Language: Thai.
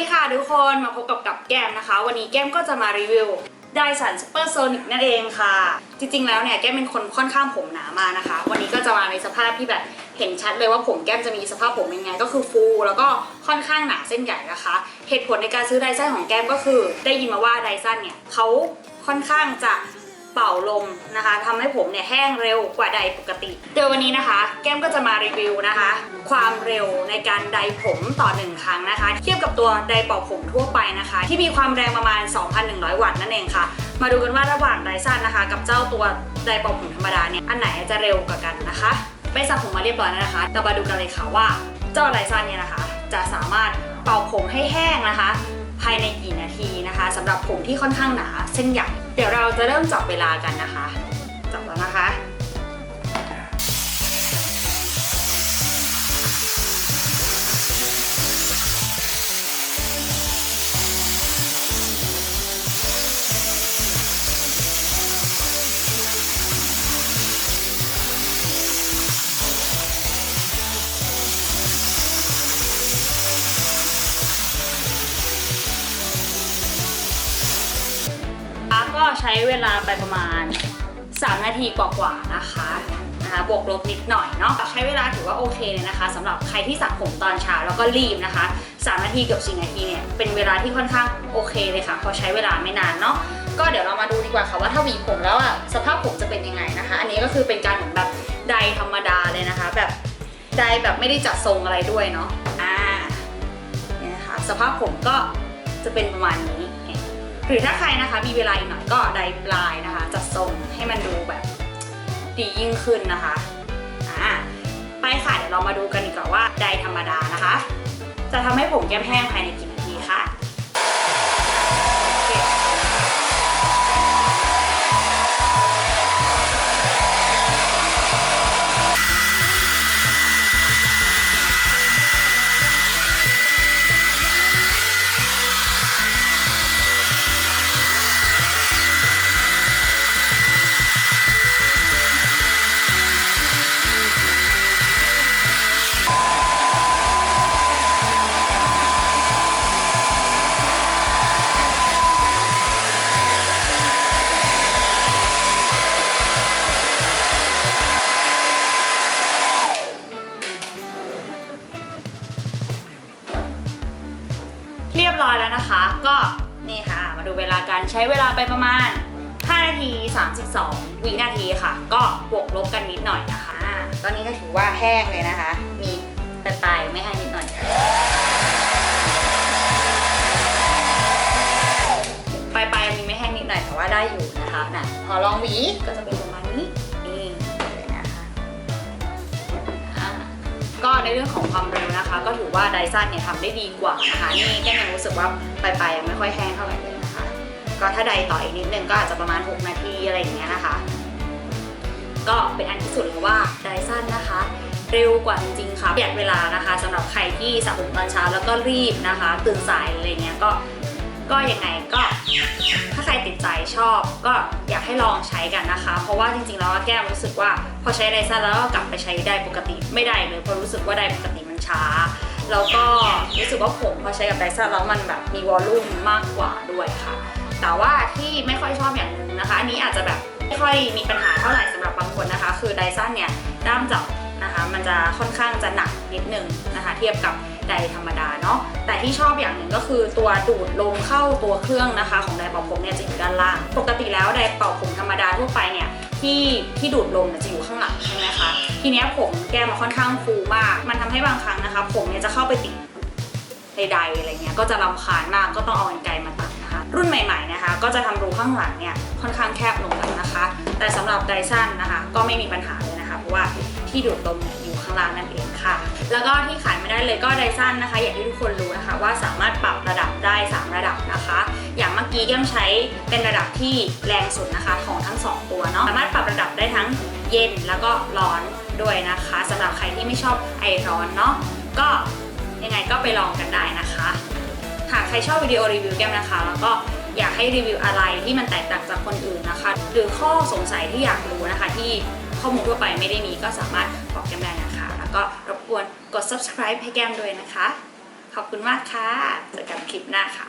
ดีค่ะทุกคนมาพบกับกับแก้มนะคะ วันนี้แก้มก็จะมารีวิวไดสันซูเปอร์โซนิกนั่นเองค่ะ จริงๆแล้วเนี่ยแก้มเป็นคนค่อนข้างผมหนามานะคะ วันนี้ก็จะมาในสภาพที่แบบเห็นชัดเลยว่าผมแก้มจะมีสภาพผมยังไง ก็คือฟู แล้วก็ค่อนข้างหนาเส้นใหญ่นะคะ เหตุผลในการซื้อไดสันของแก้มก็คือ ได้ยินมาว่าไดสันเนี่ยเขาค่อนข้างจะ เป่าลมนะคะทำให้ผมเนี่ยแห้งเร็วกว่าใดปกติ โดยวันนี้นะคะ แก้มก็จะมารีวิวนะคะ ความเร็วในการไดผมต่อหนึ่งครั้งนะคะ เทียบกับตัวไดเป่าผมทั่วไปนะคะ ที่มีความแรงประมาณ 2,100 วัตต์นั่นเองค่ะ มาดูกันว่าระหว่างไดซันนะคะ กับเจ้าตัวไดเป่าผมธรรมดาเนี่ยอันไหนจะเร็วกว่ากันนะคะไปสระผมมาเรียบร้อยแล้วนะคะเรามาดูกันเลยค่ะว่าเจ้าไดซันเนี่ยนะคะ จะสามารถเป่าผมให้แห้งนะคะ ภายในกี่นาทีนะำหรับผมที่ค่อนข้างหนาเส้นใหญ่ เดี๋ยวเราจะเริ่มจับเวลากันนะคะ จับแล้วนะคะ ใช้เวลาไปประมาณ 3 นาทีกว่าๆนะคะนะคะบวกลบนิดหน่อยเนาะใช้เวลาถือว่าโอเคเลยนะคะสำหรับใครที่สระผมตอนเช้าแล้วก็รีบนะคะ3นาทีเกือบ4นาทีเนี่ยเป็นเวลาที่ค่อนข้างโอเคเลยค่ะเพราะใช้เวลาไม่นานเนาะก็เดี๋ยวเรามาดูดีกว่าค่ะว่าถ้าหวีผมแล้วอะสภาพผมจะเป็นยังไงนะคะ อันนี้ก็คือเป็นการเหมือนแบบไดธรรมดาเลยนะคะ แบบไดแบบไม่ได้จัดทรงอะไรด้วยเนาะอ่าเนี่ยนะคะสภาพผมก็จะเป็นประมาณนี้ หรือถ้าใครนะคะมีเวลาอีกหน่อยก็ไดปลายนะคะ จัดทรงให้มันดูแบบดียิ่งขึ้นนะคะอ่าไปค่ะเดี๋ยวเรามาดูกันดีกว่าว่าไดธรรมดานะคะ จะทำให้ผมแก้มแห้งภายในกี่ รียบร้อยแล้วนะคะ ก็นี่ค่ะ มาดูเวลาการใช้เวลาไปประมาณ 5 นาที 32 วินาทีค่ะ ก็บวกลบกันนิดหน่อยนะคะอ่าตอนนี้ก็ถือว่าแห้งเลยนะคะ มีปลายๆไม่แห้งนิดหน่อยปลายๆมีไม่แห้งนิดหน่อยแต่ว่าได้อยู่นะคะนะพอลองหวีก็จะเป็นประมาณนี้นี่ ก็ในเรื่องของความเร็วนะคะ ก็ถือว่าไดซันเนี่ยทำได้ดีกว่านะคะนี่แก้มยังรู้สึกว่าปลายๆยังไม่ค่อยแห้งเท่าไหร่เลยนะคะ ก็ถ้าไดต่ออีกนิดนึงก็อาจจะประมาณ 6 นาทีอะไรอย่างเงี้ยนะคะ ก็เป็นอันที่สุดเลยว่าไดซันนะคะเร็วกว่าจริงๆค่ะประหยัดเวลานะคะสำหรับใครที่สระผมตอนเช้าแล้วก็รีบนะคะ ตื่นสายอะไรเงี้ยก็ ก็ยังไงก็ถ้าใครติดใจชอบ ก็อยากให้ลองใช้กันนะคะ เพราะว่าจริงๆแล้วแก้มรู้สึกว่าพอใช้ไดซันแล้วก็กลับไปใช้ได้ปกติไม่ได้เลยเพราะรู้สึกว่าได้ปกติมันช้า แล้วก็รู้สึกว่าผมพอใช้กับไดซันแล้วมันแบบมีวอลลุ่มมากกว่าด้วยค่ะ แต่ว่าที่ไม่ค่อยชอบอย่างหนึ่งนะคะอันนี้อาจจะแบบไม่ค่อยมีปัญหาเท่าไหร่สำหรับบางคนนะคะ คือไดซันเนี่ยด้ามจับ นะคะ มันจะค่อนข้างจะหนักนิดนึงนะคะ เทียบกับไดธรรมดาเนาะแต่ที่ชอบอย่างหนึ่งก็คือตัวดูดลมเข้าตัวเครื่องนะคะ ของไดเป่าผมเนี่ยจะอยู่ด้านล่าง ปกติแล้วไดเป่าผมธรรมดาทั่วไปเนี่ยที่ที่ดูดลมเนี่ยจะอยู่ข้างหลังใช่ไหมคะ ทีเนี้ยผมแก้มมาค่อนข้างฟูมาก มันทำให้บางครั้งนะคะ ผมเนี่ยจะเข้าไปติดใดๆอะไรเงี้ยก็จะรำคาญมากก็ต้องเอากรรไกรมาตัดนะคะ รุ่นใหม่ๆนะคะ ก็จะทำรูข้างหลังเนี่ยค่อนข้างแคบลงแล้วนะคะ แต่สำหรับไดซันนะคะ ก็ไม่มีปัญหาเลยนะคะ เพราะว่า ที่ดูดลมเนี่ยอยู่ข้างล่างนั่นเองค่ะ แล้วก็ที่ขายไม่ได้เลยก็ไดซันนะคะ อย่างที่ทุกคนรู้นะคะว่าสามารถปรับระดับได้ 3 ระดับนะคะ อย่างเมื่อกี้แก้มใช้เป็นระดับที่แรงสุดนะคะของทั้ง 2 ตัวเนาะสามารถปรับระดับได้ทั้งเย็นแล้วก็ร้อนด้วยนะคะสำหรับใครที่ไม่ชอบไอร้อนเนาะก็ยังไงก็ไปลองกันได้นะคะหากใครชอบวิดีโอรีวิวแก้มนะคะ แล้วก็อยากให้รีวิวอะไรที่มันแตกต่างจากคนอื่นนะคะ หรือข้อสงสัยที่อยากรู้นะคะที่ ข้อมูลทั่วไปไม่ได้มีก็สามารถบอกแก้มได้นะคะ แล้วก็รบกวนกด subscribe ให้แก้มด้วยนะคะ ขอบคุณมากค่ะ เจอกันค่ะคลิปหน้าค่ะ